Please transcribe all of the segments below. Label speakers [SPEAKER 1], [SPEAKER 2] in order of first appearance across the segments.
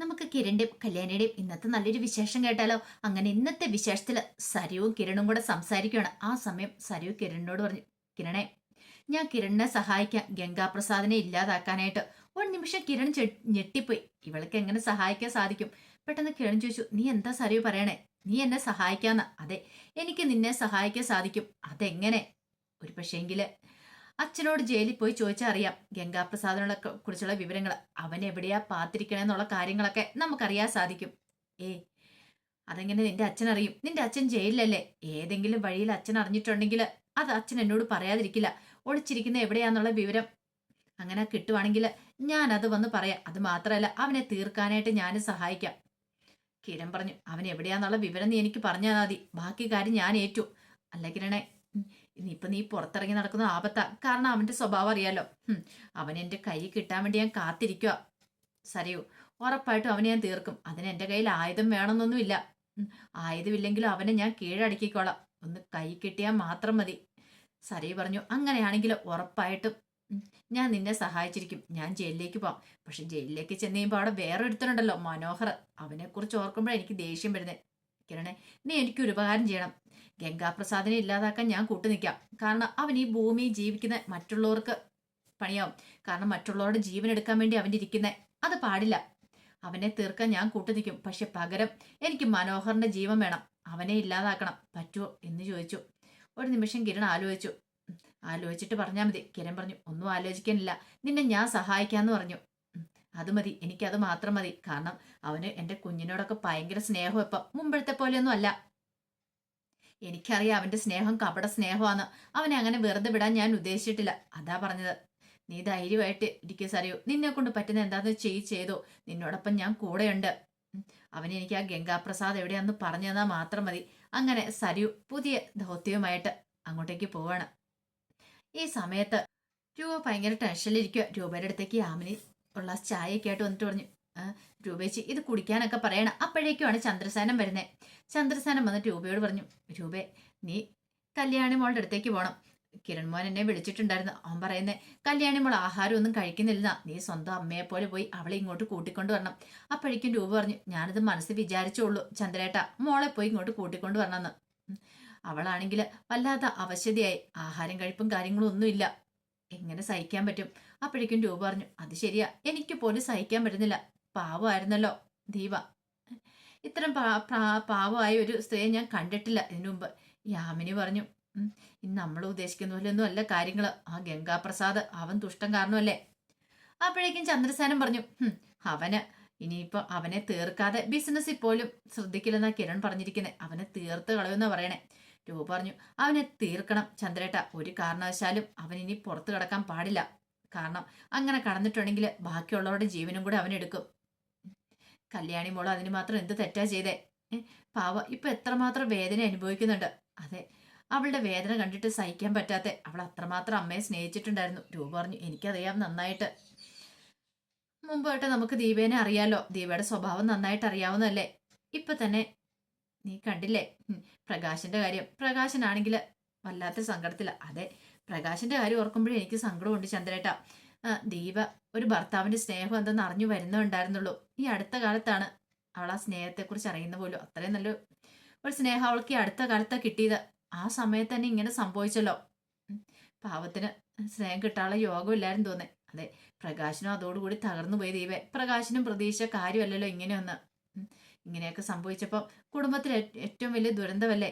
[SPEAKER 1] നമുക്ക് കിരണിന്റെയും കല്യാണിയുടെയും ഇന്നത്തെ നല്ലൊരു വിശേഷം കേട്ടാലോ? അങ്ങനെ ഇന്നത്തെ വിശേഷത്തിൽ സരുവും കിരണും കൂടെ സംസാരിക്കുകയാണ് ആ സമയം സരു കിരണിനോട് പറഞ്ഞു കിരണേ ഞാൻ കിരണിനെ സഹായിക്കാം ഗംഗാപ്രസാദിനെ ഇല്ലാതാക്കാനായിട്ട് ഒരു നിമിഷം കിരൺ ഞെട്ടിപ്പോയി. ഇവൾക്ക് എങ്ങനെ സഹായിക്കാൻ സാധിക്കും? പെട്ടെന്ന് കിരൺ ചോദിച്ചു നീ എന്താ സരു പറയണേ? നീ എന്നെ സഹായിക്കാന്ന്? അതെ എനിക്ക് നിന്നെ സഹായിക്കാൻ സാധിക്കും. അതെങ്ങനെ? ഒരു പക്ഷേങ്കിൽ അച്ഛനോട് ജയിലിൽ പോയി ചോദിച്ചാൽ അറിയാം ഗംഗാപ്രസാദിനെ കുറിച്ചുള്ള വിവരങ്ങൾ അവൻ എവിടെയാ പാത്തിരിക്കണെന്നുള്ള കാര്യങ്ങളൊക്കെ നമുക്കറിയാൻ സാധിക്കും. ഏ അതെങ്ങനെ നിന്റെ അച്ഛൻ അറിയും നിന്റെ അച്ഛൻ ജയിലിലല്ലേ? ഏതെങ്കിലും വഴിയിൽ അച്ഛൻ അറിഞ്ഞിട്ടുണ്ടെങ്കിൽ അത് അച്ഛൻ എന്നോട് പറയാതിരിക്കില്ല. ഒളിച്ചിരിക്കുന്ന എവിടെയാന്നുള്ള വിവരം അങ്ങനെ കിട്ടുവാണെങ്കിൽ ഞാൻ അത് വന്ന് പറയാം. അത് മാത്രമല്ല അവനെ തീർക്കാനായിട്ട് ഞാൻ സഹായിക്കാം. കിരൺ പറഞ്ഞു അവൻ എവിടെയാന്നുള്ള വിവരം നീ എനിക്ക് പറഞ്ഞാൽ മതി. ബാക്കി കാര്യം ഞാൻ ഏറ്റു. അല്ല കിരണേ ഉം, ഇനിയിപ്പൊ നീ പുറത്തിറങ്ങി നടക്കുന്ന ആപത്താ. കാരണം അവന്റെ സ്വഭാവം അറിയാലോ. അവൻ എന്റെ കൈ കിട്ടാൻ വേണ്ടി ഞാൻ കാത്തിരിക്കുക സരയു ഉറപ്പായിട്ടും അവനെ ഞാൻ തീർക്കും. അതിന് എന്റെ കയ്യിൽ ആയുധം വേണമെന്നൊന്നുമില്ല. ആയുധമില്ലെങ്കിലും അവനെ ഞാൻ കീഴടക്കിക്കോളാം. ഒന്ന് കൈ കിട്ടിയാൽ മാത്രം മതി. സരയു പറഞ്ഞു അങ്ങനെയാണെങ്കിൽ ഉറപ്പായിട്ടും. ഞാൻ നിന്നെ സഹായിച്ചിരിക്കും. ഞാൻ ജയിലിലേക്ക് പോവാം. പക്ഷെ ജയിലിലേക്ക് ചെന്ന് കഴിയുമ്പോൾ അവിടെ വേറെ ഒരുത്തനുണ്ടല്ലോ മനോഹർ. അവനെക്കുറിച്ച് ഓർക്കുമ്പോഴാണ് എനിക്ക് ദേഷ്യം വരുന്നത് കിരണേ നീ എനിക്കൊരു ഉപകാരം ചെയ്യണം. ഗംഗാപ്രസാദിനെ ഇല്ലാതാക്കാൻ ഞാൻ കൂട്ടു നിൽക്കാം. കാരണം അവൻ ഈ ഭൂമി ജീവിക്കുന്ന മറ്റുള്ളവർക്ക് പണിയാവും. കാരണം മറ്റുള്ളവരുടെ ജീവൻ എടുക്കാൻ വേണ്ടി അവൻ ഇരിക്കുന്നത് അത് പാടില്ല. അവനെ തീർക്കാൻ ഞാൻ കൂട്ടുനിൽക്കും പക്ഷെ പകരം എനിക്ക് മനോഹറിന്റെ ജീവൻ വേണം. അവനെ ഇല്ലാതാക്കണം. പറ്റുമോ എന്ന് ചോദിച്ചു. ഒരു നിമിഷം കിരൺ ആലോചിച്ചു. ആലോചിച്ചിട്ട് പറഞ്ഞാൽ മതി. കിരൺ പറഞ്ഞു ഒന്നും ആലോചിക്കാനില്ല. നിന്നെ ഞാൻ സഹായിക്കാന്ന് പറഞ്ഞു. അത് മതി. എനിക്കത് മാത്രം മതി. കാരണം അവന് എന്റെ കുഞ്ഞിനോടൊക്കെ ഭയങ്കര സ്നേഹം ഇപ്പം. മുമ്പഴത്തെ പോലെയൊന്നും അല്ല. എനിക്കറിയാം അവന്റെ സ്നേഹം കപട സ്നേഹമാണ് അവനെ അങ്ങനെ വെറുതെ വിടാൻ ഞാൻ ഉദ്ദേശിച്ചിട്ടില്ല. അതാ പറഞ്ഞത്. നീ ധൈര്യമായിട്ട് ഇരിക്കുക സറിയോ നിന്നെ കൊണ്ട് പറ്റുന്ന എന്താണെന്ന് ചെയ് ചെയ്തോ. നിന്നോടൊപ്പം ഞാൻ കൂടെയുണ്ട്. അവൻ എനിക്ക് ആ ഗംഗാപ്രസാദ് എവിടെയാന്ന് പറഞ്ഞു മാത്രം മതി. അങ്ങനെ സരിയു പുതിയ ദൗത്യവുമായിട്ട് അങ്ങോട്ടേക്ക് പോവാണ്. ഈ സമയത്ത് രൂപ ഭയങ്കര ടെൻഷനിലിരിക്കുക രൂപയുടെ അടുത്തേക്ക് ആമിനി ഉള്ള ചായയൊക്കെ ആയിട്ട് വന്നിട്ട് പറഞ്ഞു "ആ, രൂപേച്ചി ഇത് കുടിക്കാനൊക്കെ പറയണം. അപ്പോഴേക്കുമാണ് ചന്ദ്രസേനം വരുന്നത് ചന്ദ്രസേനം വന്ന് രൂപയോട് പറഞ്ഞു രൂപേ നീ കല്യാണി മോളുടെ അടുത്തേക്ക് പോകണം കിരൺ മോൻ എന്നെ വിളിച്ചിട്ടുണ്ടായിരുന്നു. അവൻ പറയുന്നത് കല്യാണി മോൾ ആഹാരം ഒന്നും കഴിക്കുന്നില്ല. നീ സ്വന്തം അമ്മയെ പോലെ പോയി അവളെ ഇങ്ങോട്ട് കൂട്ടിക്കൊണ്ട് വരണം. അപ്പോഴേക്കും രൂപ പറഞ്ഞു ഞാനിത് മനസ്സിൽ വിചാരിച്ചോളൂ ചന്ദ്രേട്ട. മോളെ പോയി ഇങ്ങോട്ട് കൂട്ടിക്കൊണ്ട് വരണമെന്ന്. അവളാണെങ്കിൽ വല്ലാത്ത അവശതയായി. ആഹാരം കഴിപ്പും കാര്യങ്ങളും ഒന്നുമില്ല. എങ്ങനെ സഹിക്കാൻ പറ്റും? അപ്പോഴേക്കും രൂപ പറഞ്ഞു അത് ശരിയാ. എനിക്ക് പോലും സഹിക്കാൻ പറ്റുന്നില്ല. പാവമായിരുന്നല്ലോ ദീപ. ഇത്തരം പാവമായ ഒരു സ്ത്രീയെ ഞാൻ കണ്ടിട്ടില്ല ഇതിനു മുമ്പ്. യാമിനി പറഞ്ഞു "ഉം, ഇന്ന് നമ്മൾ ഉദ്ദേശിക്കുന്ന പോലെയൊന്നും അല്ല കാര്യങ്ങൾ ആ ഗംഗാപ്രസാദ് അവൻ തുഷ്ടം കാരണമല്ലേ? അപ്പോഴേക്കും ചന്ദ്രസേനം പറഞ്ഞു "ഹും, അവന് ഇനിയിപ്പോ അവനെ തീർക്കാതെ ബിസിനസ് ഇപ്പോഴും ശ്രദ്ധിക്കില്ലെന്നാ കിരൺ പറഞ്ഞിരിക്കുന്നത് അവനെ തീർത്ത് കളയുമെന്നാ പറയണേ. രൂപ പറഞ്ഞു അവനെ തീർക്കണം ചന്ദ്രേട്ട. ഒരു കാരണവശാലും അവൻ ഇനി പുറത്തു കിടക്കാൻ പാടില്ല. കാരണം അങ്ങനെ കടന്നിട്ടുണ്ടെങ്കിൽ ബാക്കിയുള്ളവരുടെ ജീവനും കൂടെ അവൻ എടുക്കും. കല്യാണി മോൾ അതിന് മാത്രം എന്ത് തെറ്റാ ചെയ്തേ? പാവ ഇപ്പൊ എത്രമാത്രം വേദന അനുഭവിക്കുന്നുണ്ട്? അതെ അവളുടെ വേദന കണ്ടിട്ട് സഹിക്കാൻ പറ്റാത്ത അവൾ അത്രമാത്രം അമ്മയെ സ്നേഹിച്ചിട്ടുണ്ടായിരുന്നു. രൂപ പറഞ്ഞു എനിക്കറിയാം നന്നായിട്ട്. മുമ്പായിട്ട് നമുക്ക് ദീപേനെ അറിയാലോ. ദീപയുടെ സ്വഭാവം നന്നായിട്ട് അറിയാവുന്നതല്ലേ. ഇപ്പൊ തന്നെ നീ കണ്ടില്ലേ? പ്രകാശന്റെ കാര്യം. പ്രകാശനാണെങ്കിൽ വല്ലാത്ത സങ്കടത്തില. അതെ പ്രകാശിന്റെ കാര്യം ഓർക്കുമ്പോഴേ എനിക്ക് സങ്കടമുണ്ട് ചന്ദ്രേട്ട. ദീപ ഒരു ഭർത്താവിന്റെ സ്നേഹം എന്തെന്ന് അറിഞ്ഞു വരുന്നുണ്ടായിരുന്നുള്ളൂ. ഈ അടുത്ത കാലത്താണ് അവൾ ആ സ്നേഹത്തെക്കുറിച്ച് അറിയുന്ന പോലും. അത്രയും നല്ല ഒരു സ്നേഹം അവൾക്ക് ഈ അടുത്ത കാലത്താണ് കിട്ടിയത്. ആ സമയത്ത് തന്നെ ഇങ്ങനെ സംഭവിച്ചല്ലോ. പാവത്തിന് സ്നേഹം കിട്ടാനുള്ള യോഗമില്ലായിരുന്നു തോന്നേ. അതെ പ്രകാശനും അതോടുകൂടി തകർന്നു പോയി ദീപെ. പ്രകാശനും പ്രതീക്ഷ കാര്യമല്ലല്ലോ ഇങ്ങനെയൊന്ന്. ഇങ്ങനെയൊക്കെ സംഭവിച്ചപ്പോൾ കുടുംബത്തിൽ ഏറ്റവും വലിയ ദുരന്തമല്ലേ?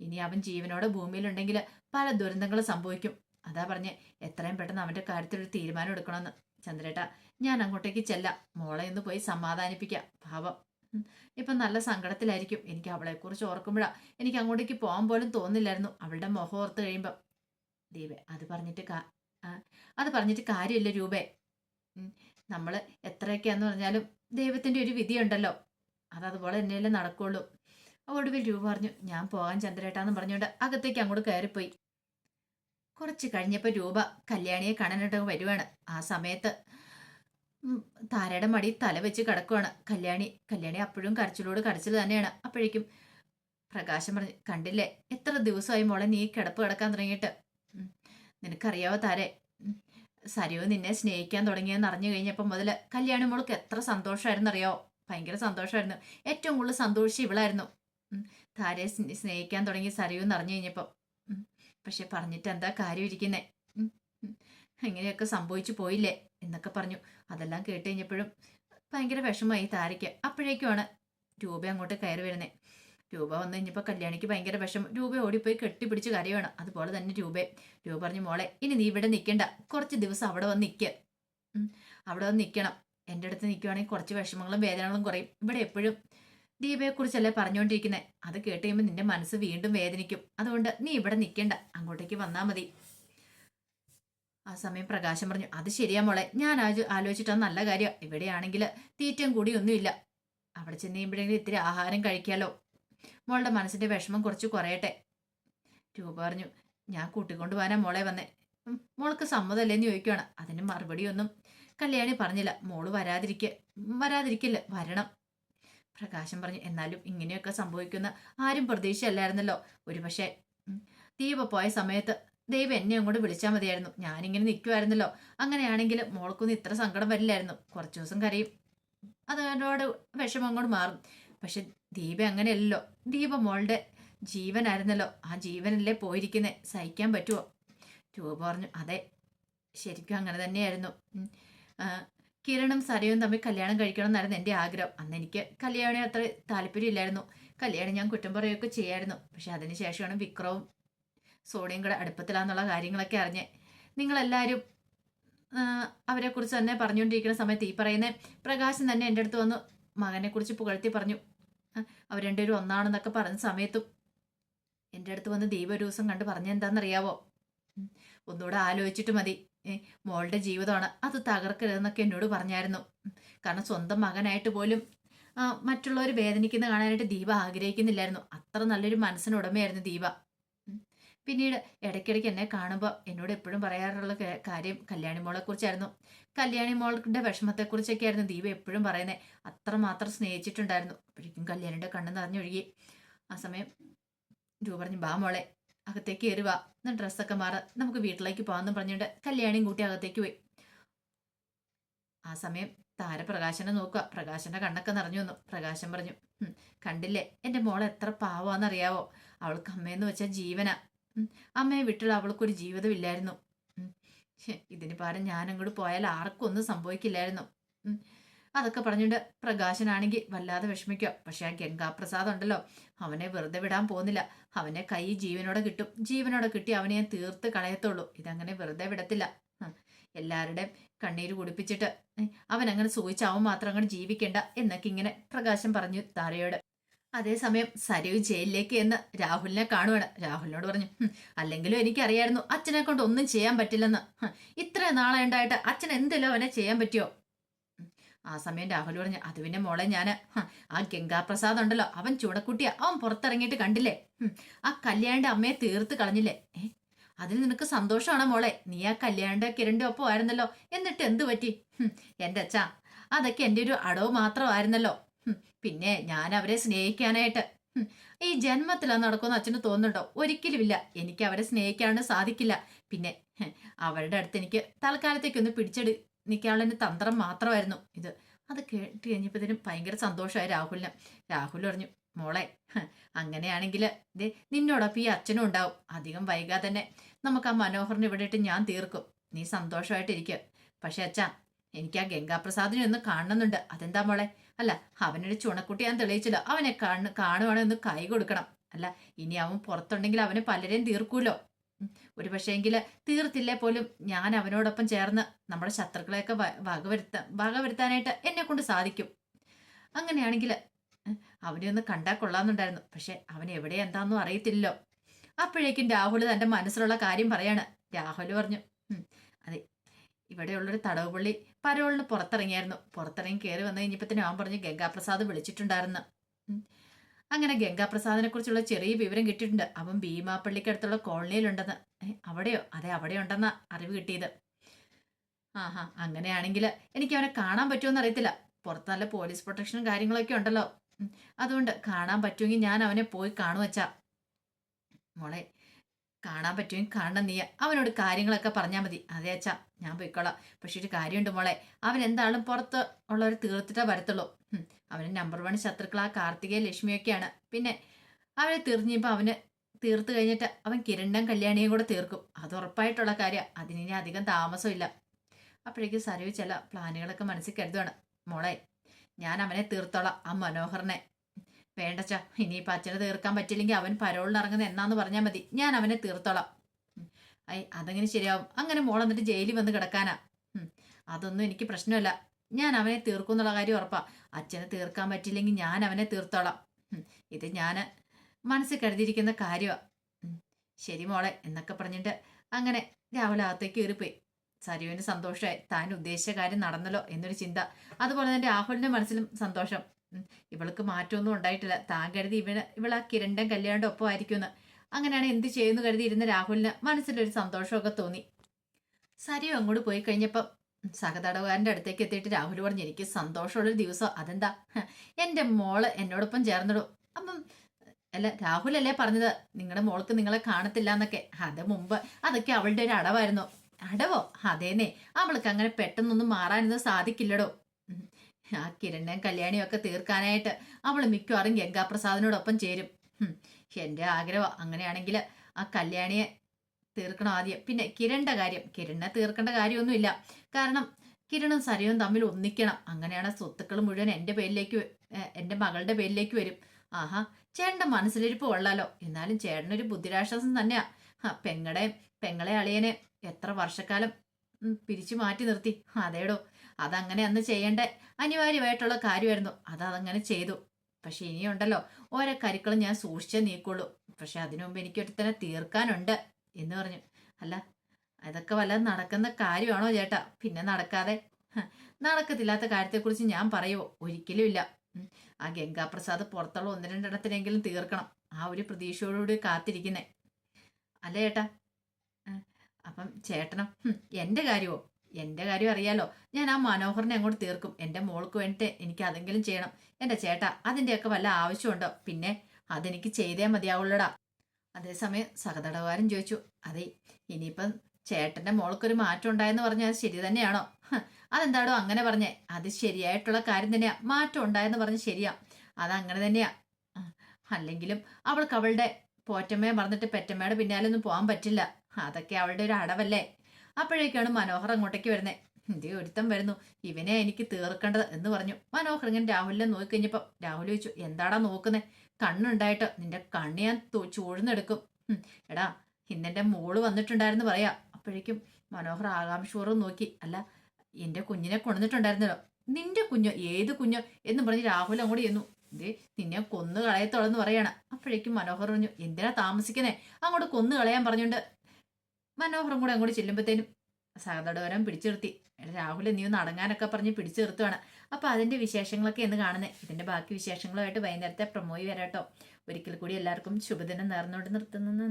[SPEAKER 1] ഇനി അവൻ ജീവനോടെ ഭൂമിയിലുണ്ടെങ്കിൽ പല ദുരന്തങ്ങളും സംഭവിക്കും. അതാ പറഞ്ഞ് എത്രയും പെട്ടെന്ന് അവന്റെ കാര്യത്തിൽ ഒരു തീരുമാനം എടുക്കണമെന്ന്. ചന്ദ്രേട്ട ഞാൻ അങ്ങോട്ടേക്ക് ചെല്ലാം. മോളെ ഒന്ന് പോയി സമാധാനിപ്പിക്കാം. പാവം. ഇപ്പൊ നല്ല സങ്കടത്തിലായിരിക്കും. എനിക്ക് അവളെക്കുറിച്ച് ഓർക്കുമ്പോഴാ എനിക്ക് അങ്ങോട്ടേക്ക് പോകാൻ പോലും തോന്നില്ലായിരുന്നു അവളുടെ മുഖം ഓർത്ത് കഴിയുമ്പം. ദീപേ അത് പറഞ്ഞിട്ട് അത് പറഞ്ഞിട്ട് കാര്യമില്ല രൂപേ. നമ്മൾ എത്രയൊക്കെയാന്ന് പറഞ്ഞാലും ദൈവത്തിന്റെ ഒരു വിധിയുണ്ടല്ലോ. അതതുപോലെ തന്നെയല്ലേ നടക്കുള്ളൂ. ഒടുവിൽ രൂപ പറഞ്ഞു ഞാൻ പോകാൻ ചന്ദ്രേട്ടാന്ന് പറഞ്ഞുകൊണ്ട് അകത്തേക്ക് അങ്ങോട്ട് കയറിപ്പോയി. കുറച്ച് കഴിഞ്ഞപ്പോൾ രൂപ കല്യാണിയെ കാണാനായിട്ട് വരുവാണ്. ആ സമയത്ത് താരയുടെ മടി തല വെച്ച് കിടക്കുവാണ്. കല്യാണി കല്യാണി അപ്പോഴും കരച്ചിലോട് കരച്ചിൽ തന്നെയാണ്. അപ്പോഴേക്കും പ്രകാശം പറഞ്ഞു കണ്ടില്ലേ എത്ര ദിവസമായി മോളെ നീ കിടപ്പ് കിടക്കാൻ തുടങ്ങിയിട്ട്? നിനക്കറിയാവോ താരെ? സരയോ നിന്നെ സ്നേഹിക്കാൻ തുടങ്ങിയെന്ന് അറിഞ്ഞു കഴിഞ്ഞപ്പോൾ മുതൽ കല്യാണി മോൾക്ക് എത്ര സന്തോഷമായിരുന്നു സന്തോഷമായിരുന്നറിയോ ഭയങ്കര സന്തോഷമായിരുന്നു ഏറ്റവും കൂടുതൽ സന്തോഷിച്ച് ഇവളായിരുന്നു. താരയെ സ്നേഹിക്കാൻ തുടങ്ങി സരിയോ എന്ന് അറിഞ്ഞു കഴിഞ്ഞപ്പോൾ. പക്ഷെ പറഞ്ഞിട്ട് എന്താ കാര്യം ഇരിക്കുന്നേ. ഇങ്ങനെയൊക്കെ സംഭവിച്ചു പോയില്ലേ? എന്നൊക്കെ പറഞ്ഞു. അതെല്ലാം കേട്ട് കഴിഞ്ഞപ്പോഴും ഭയങ്കര വിഷമമായി താരയ്ക്ക്. അപ്പോഴേക്കുമാണ് രൂപ അങ്ങോട്ട് കയറി വരുന്നത് രൂപ വന്നു കഴിഞ്ഞപ്പോൾ കല്യാണിക്ക് ഭയങ്കര വിഷമം രൂപ ഓടിപ്പോയി കെട്ടിപ്പിടിച്ച് കരയുവാണ്. അതുപോലെ തന്നെ രൂപ. രൂപ പറഞ്ഞു മോളെ ഇനി നീ ഇവിടെ നിൽക്കണ്ട. കുറച്ച് ദിവസം അവിടെ വന്ന് നിൽക്കുക അവിടെ വന്ന് നിൽക്കണം. എന്റെ അടുത്ത് നിൽക്കുവാണെങ്കിൽ കുറച്ച് വിഷമങ്ങളും വേദനകളും കുറയും. ഇവിടെ എപ്പോഴും ദീപയെക്കുറിച്ചല്ലേ പറഞ്ഞുകൊണ്ടിരിക്കുന്നത് അത് കേട്ട് കഴിയുമ്പോൾ നിന്റെ മനസ്സ് വീണ്ടും വേദനിക്കും. അതുകൊണ്ട് നീ ഇവിടെ നിൽക്കേണ്ട അങ്ങോട്ടേക്ക് വന്നാൽ മതി. ആ സമയം പ്രകാശം പറഞ്ഞു അത് ശരിയാ മോളെ. ഞാൻ ആലോ- ആലോചിച്ചിട്ടാ നല്ല കാര്യം. ഇവിടെയാണെങ്കിൽ തീറ്റയും കൂടി ഒന്നുമില്ല. അവിടെ ചെന്ന് കഴിയുമ്പോഴെങ്കിലും ഇത്തിരി ആഹാരം കഴിക്കാലോ. മോളുടെ മനസ്സിന്റെ വിഷമം കുറച്ച് കുറയട്ടെ. രൂപ പറഞ്ഞു ഞാൻ കൂട്ടിക്കൊണ്ട് പോകാനാ മോളെ വന്നേ. മോൾക്ക് സമ്മതമല്ലേന്ന് ചോദിക്കുവാണ്. അതിന് മറുപടിയൊന്നും കല്യാണി പറഞ്ഞില്ല. മോൾ വരാതിരിക്ക വരാതിരിക്കില്ല. വരണം. പ്രകാശം പറഞ്ഞു എന്നാലും ഇങ്ങനെയൊക്കെ സംഭവിക്കുന്ന ആരും പ്രതീക്ഷയല്ലായിരുന്നല്ലോ. ഒരു പക്ഷേ ദീപ പോയ സമയത്ത് ദൈവം എന്നെ അങ്ങോട്ട് വിളിച്ചാൽ മതിയായിരുന്നു. ഞാനിങ്ങനെ നിൽക്കുമായിരുന്നല്ലോ അങ്ങനെയാണെങ്കിൽ മോൾക്കൊന്നും ഇത്ര സങ്കടം വരില്ലായിരുന്നു. കുറച്ച് ദിവസം കരയും. അതോട് വിഷമം അങ്ങോട്ട് മാറും. പക്ഷെ ദീപ അങ്ങനെയല്ലല്ലോ. ദീപ മോളുടെ ജീവനായിരുന്നല്ലോ. ആ ജീവനല്ലേ പോയിരിക്കുന്നേ. സഹിക്കാൻ പറ്റുമോ രൂപ പറഞ്ഞു അതെ ശരിക്കും അങ്ങനെ തന്നെയായിരുന്നു. കിരണും സരയും തമ്മിൽ കല്യാണം കഴിക്കണം എന്നായിരുന്നു എന്റെ ആഗ്രഹം. അന്ന് എനിക്ക് കല്യാണം അത്ര താല്പര്യമില്ലായിരുന്നു. കല്യാണം ഞാൻ കുറ്റം പറയുകയൊക്കെ ചെയ്യായിരുന്നു. പക്ഷെ അതിനുശേഷമാണ് വിക്രവും സോണിയും കൂടെ അടുപ്പത്തിലാന്നുള്ള കാര്യങ്ങളൊക്കെ അറിഞ്ഞ് നിങ്ങളെല്ലാവരും അവരെ കുറിച്ച് തന്നെ പറഞ്ഞുകൊണ്ടിരിക്കുന്ന സമയത്ത് ഈ പറയുന്ന പ്രകാശൻ തന്നെ എന്റെ അടുത്ത് വന്ന് മകനെക്കുറിച്ച് പുകഴ്ത്തി പറഞ്ഞു. അവർ രണ്ടുപേരും ഒന്നാണെന്നൊക്കെ പറഞ്ഞ സമയത്തും എന്റെ അടുത്ത് വന്ന് ദീപ ഒരു ദിവസം കണ്ട് പറഞ്ഞെന്താണെന്നറിയാവോ? ഒന്നുകൂടെ ആലോചിച്ചിട്ട് മതി. മോളുടെ ജീവിതമാണ്. അത് തകർക്കരുതെന്നൊക്കെ എന്നോട് പറഞ്ഞായിരുന്നു. കാരണം സ്വന്തം മകനായിട്ട് പോലും മറ്റുള്ളവർ വേദനിക്കുന്ന കാണാനായിട്ട് ദീപ ആഗ്രഹിക്കുന്നില്ലായിരുന്നു. അത്ര നല്ലൊരു മനസ്സിനുടമയായിരുന്നു ദീപ. പിന്നീട് ഇടയ്ക്കിടയ്ക്ക് എന്നെ കാണുമ്പോൾ എന്നോട് എപ്പോഴും പറയാറുള്ള കാര്യം കല്യാണി മോളെ കുറിച്ചായിരുന്നു. കല്യാണി മോളുടെ വിഷമത്തെക്കുറിച്ചൊക്കെ ആയിരുന്നു ദീപ എപ്പോഴും പറയുന്നത് അത്രമാത്രം സ്നേഹിച്ചിട്ടുണ്ടായിരുന്നു. അപ്പോഴേക്കും കല്യാണിയുടെ കണ്ണ് നിറഞ്ഞൊഴുകി. ആ സമയം രൂപ പറഞ്ഞു ബാ മോളെ അകത്തേക്ക് കയറുക എന്നാ ഡ്രസ്സൊക്കെ മാറ. നമുക്ക് വീട്ടിലേക്ക് പോകാമെന്ന് പറഞ്ഞുകൊണ്ട് കല്യാണിയും കൂട്ടി അകത്തേക്ക് പോയി. ആ സമയം താര പ്രകാശനെ നോക്കുക. പ്രകാശന്റെ കണ്ണൊക്കെ നിറഞ്ഞു വന്നു. പ്രകാശൻ പറഞ്ഞു കണ്ടില്ലേ? എന്റെ മോൾ എത്ര പാവാന്നറിയാവോ? അവൾക്ക് അമ്മയെന്ന് വെച്ചാൽ ജീവന. അമ്മയെ വിട്ടുള്ള അവൾക്കൊരു ജീവിതമില്ലായിരുന്നു. ഇതിന് പകരം ഞാനങ്ങോട്ട് പോയാൽ ആർക്കും ഒന്നും സംഭവിക്കില്ലായിരുന്നു. അതൊക്കെ പറഞ്ഞിട്ട് പ്രകാശനാണെങ്കിൽ വല്ലാതെ വിഷമിക്കുക പക്ഷെ ആ ഗംഗാപ്രസാദ് ഉണ്ടല്ലോ. അവനെ വെറുതെ വിടാൻ പോകുന്നില്ല. അവനെ കൈ ജീവനോടെ കിട്ടും. ജീവനോടെ കിട്ടി അവനെ ഞാൻ തീർത്ത് കളയത്തുള്ളൂ. ഇതങ്ങനെ വെറുതെ വിടത്തില്ല. എല്ലാവരുടെയും കണ്ണീര് കുടിപ്പിച്ചിട്ട് അവൻ അങ്ങനെ സൂചിച്ചാവും മാത്രം അങ്ങനെ ജീവിക്കേണ്ട എന്നൊക്കെ ഇങ്ങനെ പ്രകാശം പറഞ്ഞു താരയോട്. അതേസമയം സരയു ജയിലിലേക്ക് എന്ന് രാഹുലിനെ കാണുവാണ്. രാഹുലിനോട് പറഞ്ഞു അല്ലെങ്കിലും എനിക്കറിയായിരുന്നു അച്ഛനെ കൊണ്ട് ഒന്നും ചെയ്യാൻ പറ്റില്ലെന്ന്. ഇത്ര നാളെ ഉണ്ടായിട്ട് അച്ഛൻ എന്തെല്ലോ അവനെ ചെയ്യാൻ പറ്റിയോ. ആ സമയം രാഹുൽ പറഞ്ഞു അത് പിന്നെ മോളെ ഞാൻ ആ ഗംഗാപ്രസാദ് ഉണ്ടല്ലോ അവൻ ചൂടക്കുട്ടിയാ അവൻ പുറത്തിറങ്ങിയിട്ട് കണ്ടില്ലേ? ആ കല്യാണിന്റെ അമ്മയെ തീർത്ത് കളഞ്ഞില്ലേ? അതിൽ നിനക്ക് സന്തോഷമാണോ മോളെ? നീ ആ കല്യാണിന്റെ കിരണിന്റെ ഒപ്പം ആയിരുന്നല്ലോ എന്നിട്ട് എന്ത് പറ്റി? എന്റെ അച്ഛാ അതൊക്കെ എന്റെ ഒരു അടവ് മാത്രമായിരുന്നല്ലോ. പിന്നെ ഞാൻ അവരെ സ്നേഹിക്കാനായിട്ട്. ഈ ഈ ജന്മത്തിലാ നടക്കുമെന്ന് അച്ഛന് തോന്നുന്നുണ്ടോ? ഒരിക്കലുമില്ല. എനിക്ക് അവരെ സ്നേഹിക്കാണ്ട് സാധിക്കില്ല. പിന്നെ അവരുടെ അടുത്ത് എനിക്ക് തൽക്കാലത്തേക്കൊന്ന് പിടിച്ചെടുക്കാനുള്ള തന്ത്രം മാത്രമായിരുന്നു ഇത്. അത് കേട്ട് കഴിഞ്ഞപ്പോഴത്തേനും ഭയങ്കര സന്തോഷമായി രാഹുലിന്. രാഹുൽ പറഞ്ഞു മോളെ അങ്ങനെയാണെങ്കിൽ ദേ നിന്നോടൊപ്പം ഈ അച്ഛനും ഉണ്ടാവും. അധികം വൈകാതെ തന്നെ നമുക്ക് ആ മനോഹറിനെ ഇവിടെ ഇട്ട് ഞാൻ തീർക്കും. നീ സന്തോഷമായിട്ടിരിക്കുക പക്ഷെ അച്ഛാ എനിക്ക് ആ ഗംഗാപ്രസാദിനെ ഒന്ന് കാണണമെന്നുണ്ട്. അതെന്താ മോളെ? അല്ല അവനൊരു ചുണക്കുട്ടി ഞാൻ തെളിയിച്ചല്ലോ. അവനെ കാണു കാണുവാണെങ്കിൽ ഒന്ന് കൈ കൊടുക്കണം. അല്ല ഇനി അവൻ പുറത്തുണ്ടെങ്കിൽ അവനെ പലരെയും തീർക്കൂലോ? ഒരു പക്ഷേങ്കിൽ തീർത്തില്ലേ പോലും ഞാൻ അവനോടൊപ്പം ചേർന്ന് നമ്മുടെ ശത്രുക്കളെയൊക്കെ വകവരുത്താൻ വകവരുത്താനായിട്ട് എന്നെ കൊണ്ട് സാധിക്കും. അങ്ങനെയാണെങ്കിൽ അവനെ ഒന്ന് കണ്ടാൽ കൊള്ളാമെന്നുണ്ടായിരുന്നു. പക്ഷെ അവൻ എവിടെ എന്താണെന്നും അറിയത്തില്ലല്ലോ. അപ്പോഴേക്കും രാഹുൽ തന്റെ മനസ്സിലുള്ള കാര്യം പറയാണ്. രാഹുൽ പറഞ്ഞു "ഉം, അതെ ഇവിടെയുള്ളൊരു തടവുപള്ളി പരോളിന് പുറത്തിറങ്ങിയായിരുന്നു. പുറത്തിറങ്ങി കയറി വന്നു കഴിഞ്ഞപ്പോൾ അവൻ പറഞ്ഞു ഗംഗാപ്രസാദ് വിളിച്ചിട്ടുണ്ടായിരുന്നു. അങ്ങനെ ഗംഗാപ്രസാദിനെ കുറിച്ചുള്ള ചെറിയ വിവരം കിട്ടിയിട്ടുണ്ട്. അവൻ ഭീമാപ്പള്ളിക്കടുത്തുള്ള കോളനിയിലുണ്ടെന്ന്. അവിടെയോ? അതെ അവിടെ ഉണ്ടെന്ന അറിവ് കിട്ടിയത്. ആഹാ അങ്ങനെയാണെങ്കിൽ എനിക്ക് അവനെ കാണാൻ പറ്റുമെന്ന് അറിയത്തില്ല. പുറത്ത് നല്ല പോലീസ് പ്രൊട്ടക്ഷനും കാര്യങ്ങളൊക്കെ ഉണ്ടല്ലോ. അതുകൊണ്ട് കാണാൻ പറ്റുമെങ്കിൽ ഞാൻ അവനെ പോയി കാണുവച്ചാ മോളെ കാണാൻ പറ്റുമെങ്കിൽ കാണണം നീ. അവനോട് കാര്യങ്ങളൊക്കെ പറഞ്ഞാൽ മതി. അതെ അച്ഛാ ഞാൻ പോയിക്കോളാം. പക്ഷെ ഒരു കാര്യമുണ്ട് മോളെ. അവൻ എന്താളും പുറത്ത് ഉള്ളവർ തീർത്തിട്ടേ വരത്തുള്ളൂ. അവന് നമ്പർ വൺ ശത്രുക്കൾ ആ കാർത്തികയും ലക്ഷ്മിയൊക്കെയാണ്. പിന്നെ അവനെ തീർഞ്ഞപ്പോൾ അവന് തീർത്ത് കഴിഞ്ഞിട്ട് അവൻ കിരണ്ടം കല്യാണിയും കൂടെ തീർക്കും. അത് ഉറപ്പായിട്ടുള്ള കാര്യമാണ് അതിനി അധികം താമസമില്ല. അപ്പോഴേക്കും സരവ് ചില പ്ലാനുകളൊക്കെ മനസ്സിൽ കരുതുവാണ്. മോളെ ഞാൻ അവനെ തീർത്തോളാം. ആ മനോഹറിനെ വേണ്ടച്ച ഇനിയിപ്പോൾ അച്ഛനെ തീർക്കാൻ പറ്റില്ലെങ്കിൽ അവൻ പരോളിന് ഇറങ്ങുന്നത് എന്നാന്ന് പറഞ്ഞാൽ മതി. ഞാൻ അവനെ തീർത്തോളാം. ഐ അതങ്ങനെ ശരിയാവും? അങ്ങനെ മോൾ എന്നിട്ട് ജയിലിൽ വന്ന് കിടക്കാനാ. അതൊന്നും എനിക്ക് പ്രശ്നമല്ല. ഞാൻ അവനെ തീർക്കും എന്നുള്ള കാര്യം ഉറപ്പാ. അച്ഛനെ തീർക്കാൻ പറ്റില്ലെങ്കിൽ ഞാൻ അവനെ തീർത്തോളാം. ഇത് ഞാൻ മനസ്സിൽ കരുതിയിരിക്കുന്ന കാര്യമാണ് ശരി മോളെ എന്നൊക്കെ പറഞ്ഞിട്ട് അങ്ങനെ രാവിലെ അകത്തേക്ക് കയറിപ്പോയി. സരുവിന് സന്തോഷമായി. താൻ ഉദ്ദേശിച്ച കാര്യം നടന്നല്ലോ എന്നൊരു ചിന്ത. അതുപോലെ തന്നെ രാഹുലിന്റെ മനസ്സിലും സന്തോഷം. ഇവൾക്ക് മാറ്റമൊന്നും ഉണ്ടായിട്ടില്ല. താൻ കരുതി ഇവൾ ഇവളാ കിരണ്ടൻ കല്യാണിന്റെ ഒപ്പം ആയിരിക്കുമെന്ന്. അങ്ങനെയാണ് എന്ത് ചെയ്യുന്നു കരുതി ഇരുന്ന രാഹുലിന് മനസ്സിലൊരു സന്തോഷമൊക്കെ തോന്നി. സരിയോ അങ്ങോട്ട് പോയി കഴിഞ്ഞപ്പം സഹതടവുകാരന്റെ അടുത്തേക്ക് എത്തിയിട്ട് രാഹുൽ പറഞ്ഞു എനിക്ക് സന്തോഷമുള്ളൊരു ദിവസം. അതെന്താ? എന്റെ മോൾ എന്നോടൊപ്പം ചേർന്നിടും. അപ്പം അല്ല രാഹുൽ രാഹുലല്ലേ പറഞ്ഞത്? നിങ്ങളുടെ മോൾക്ക് നിങ്ങളെ കാണത്തില്ല എന്നൊക്കെ. അത് മുമ്പ് അതൊക്കെ അവളുടെ ഒരു അടവായിരുന്നു. അടവോ? അതേന്നെ. അവൾക്ക് അങ്ങനെ പെട്ടെന്നൊന്നും മാറാനൊന്നും സാധിക്കില്ലടോ. ആ കിരണ്ണൻ കല്യാണിയൊക്കെ തീർക്കാനായിട്ട് അവൾ മിക്കവാറും ഗംഗാപ്രസാദിനോടൊപ്പം ചേരും. എന്റെ ആഗ്രഹം അങ്ങനെയാണെങ്കിൽ ആ കല്യാണിയെ തീർക്കണം ആദ്യം. പിന്നെ കിരണിന്റെ കാര്യം. കിരണിനെ തീർക്കേണ്ട കാര്യമൊന്നുമില്ല. കാരണം കിരണും സരയും തമ്മിൽ ഒന്നിക്കണം. അങ്ങനെയാണ് സ്വത്തുക്കൾ മുഴുവൻ എന്റെ പേരിലേക്ക് എന്റെ മകളുടെ പേരിലേക്ക് വരും. ആഹാ ചേട്ടന്റെ മനസ്സിലിരിപ്പ് കൊള്ളാലോ. എന്നാലും ചേട്ടനൊരു ബുദ്ധിരാശ്വാസം തന്നെയാ. പെങ്ങളെ പെങ്ങളെ അളിയനെ എത്ര വർഷക്കാലം പിരിച്ചു മാറ്റി നിർത്തി. അതേടോ അതങ്ങനെ അന്ന് ചെയ്യേണ്ട. അനിവാര്യമായിട്ടുള്ള കാര്യമായിരുന്നു. അത് അതങ്ങനെ ചെയ്തു. പക്ഷെ ഇനിയുണ്ടല്ലോ. ഓരോ കരുക്കളും ഞാൻ സൂക്ഷിച്ചേ നീക്കുള്ളൂ. പക്ഷെ അതിനു മുമ്പ് എനിക്ക് ഒരുത്തനെ തീർക്കാനുണ്ട് എന്ന് പറഞ്ഞു. അല്ല അതൊക്കെ വല്ല നടക്കുന്ന കാര്യമാണോ ചേട്ടാ? പിന്നെ നടക്കാതെ. നടക്കത്തില്ലാത്ത കാര്യത്തെക്കുറിച്ച് ഞാൻ പറയുമോ ഒരിക്കലും ഇല്ല. ആ ഗംഗാപ്രസാദ് പുറത്തുള്ള ഒന്ന് രണ്ടെണ്ണത്തിനെങ്കിലും തീർക്കണം. ആ ഒരു പ്രതീക്ഷയോടുകൂടി കാത്തിരിക്കുന്നേ. അല്ല ചേട്ടാ. അപ്പം ചേട്ടനോ എന്റെ കാര്യമോ എന്റെ കാര്യം അറിയാലോ. ഞാൻ ആ മനോഹറിനെ അങ്ങോട്ട് തീർക്കും. എന്റെ മോൾക്ക് വേണ്ടിയിട്ട് എനിക്ക് അതെങ്കിലും ചെയ്യണം. എന്റെ ചേട്ടാ അതിന്റെയൊക്കെ വല്ല ആവശ്യമുണ്ടോ? പിന്നെ അതെനിക്ക് ചെയ്തേ മതിയാവുള്ളടാ. അതേസമയം സഹതടവാരൻ ചോദിച്ചു അതെ ഇനിയിപ്പം ചേട്ടന്റെ മോൾക്കൊരു മാറ്റം ഉണ്ടായെന്ന് പറഞ്ഞാൽ അത് ശരി തന്നെയാണോ? അതെന്താടോ അങ്ങനെ പറഞ്ഞേ? അത് ശരിയായിട്ടുള്ള കാര്യം തന്നെയാ. മാറ്റം ഉണ്ടായെന്ന് പറഞ്ഞ് ശരിയാ. അതങ്ങനെ തന്നെയാ. അല്ലെങ്കിലും അവൾക്ക് അവളുടെ പോറ്റമ്മയെ മറന്നിട്ട് പെറ്റമ്മയുടെ പിന്നാലെ ഒന്നും പോകാൻ പറ്റില്ല. അതൊക്കെ അവളുടെ ഒരു അടവല്ലേ? അപ്പോഴേക്കാണ് മനോഹർ അങ്ങോട്ടേക്ക് വരുന്നത് ഇന്ത്യ ഒരുത്തം വരുന്നു. ഇവനെ എനിക്ക് തീർക്കേണ്ടത് എന്ന് പറഞ്ഞു. മനോഹർ ഇങ്ങനെ രാഹുലിനെ നോക്കി കഴിഞ്ഞപ്പം രാഹുൽ ചോദിച്ചു എന്താടാ നോക്കുന്നേ? കണ്ണുണ്ടായിട്ട് നിന്റെ കണ്ണ് ഞാൻ ചൂഴ്ന്നെടുക്കും. എടാ ഇന്നെന്റെ മോൾ വന്നിട്ടുണ്ടായിരുന്നു പറയാ. അപ്പോഴേക്കും മനോഹർ ആകാംക്ഷപൂർവം നോക്കി അല്ല എന്റെ കുഞ്ഞിനെ കൊണ്ടുവന്നിട്ടുണ്ടായിരുന്നല്ലോ നിന്റെ കുഞ്ഞോ? ഏത് കുഞ്ഞോ? എന്ന് പറഞ്ഞ് രാഹുൽ അങ്ങോട്ട് ചെന്നു. ഇതേ നിന്നെ കൊന്നു കളയത്തോളെന്ന് പറയാണ്. അപ്പോഴേക്കും മനോഹർ പറഞ്ഞു എന്തിനാ താമസിക്കുന്നേ? അങ്ങോട്ട് കൊന്നു കളയാൻ പറഞ്ഞുകൊണ്ട് മനോഹറും കൂടെ അങ്ങോട്ട് ചെല്ലുമ്പോഴത്തേനും സഹതടവരം പിടിച്ചു നിർത്തി രാഹുൽ നീ ഒന്ന് അടങ്ങാനൊക്കെ പറഞ്ഞ് പിടിച്ചു നിർത്തുവാണ്. അപ്പൊ അതിന്റെ വിശേഷങ്ങളൊക്കെ എന്ന് കാണുന്നത് ഇതിന്റെ ബാക്കി വിശേഷങ്ങളുമായിട്ട് വൈകുന്നേരത്തെ പ്രൊമോയി വരാട്ടോ. ഒരിക്കൽ കൂടി എല്ലാവർക്കും ശുഭദിനം നേർന്നുകൊണ്ട് നിർത്തുന്നു.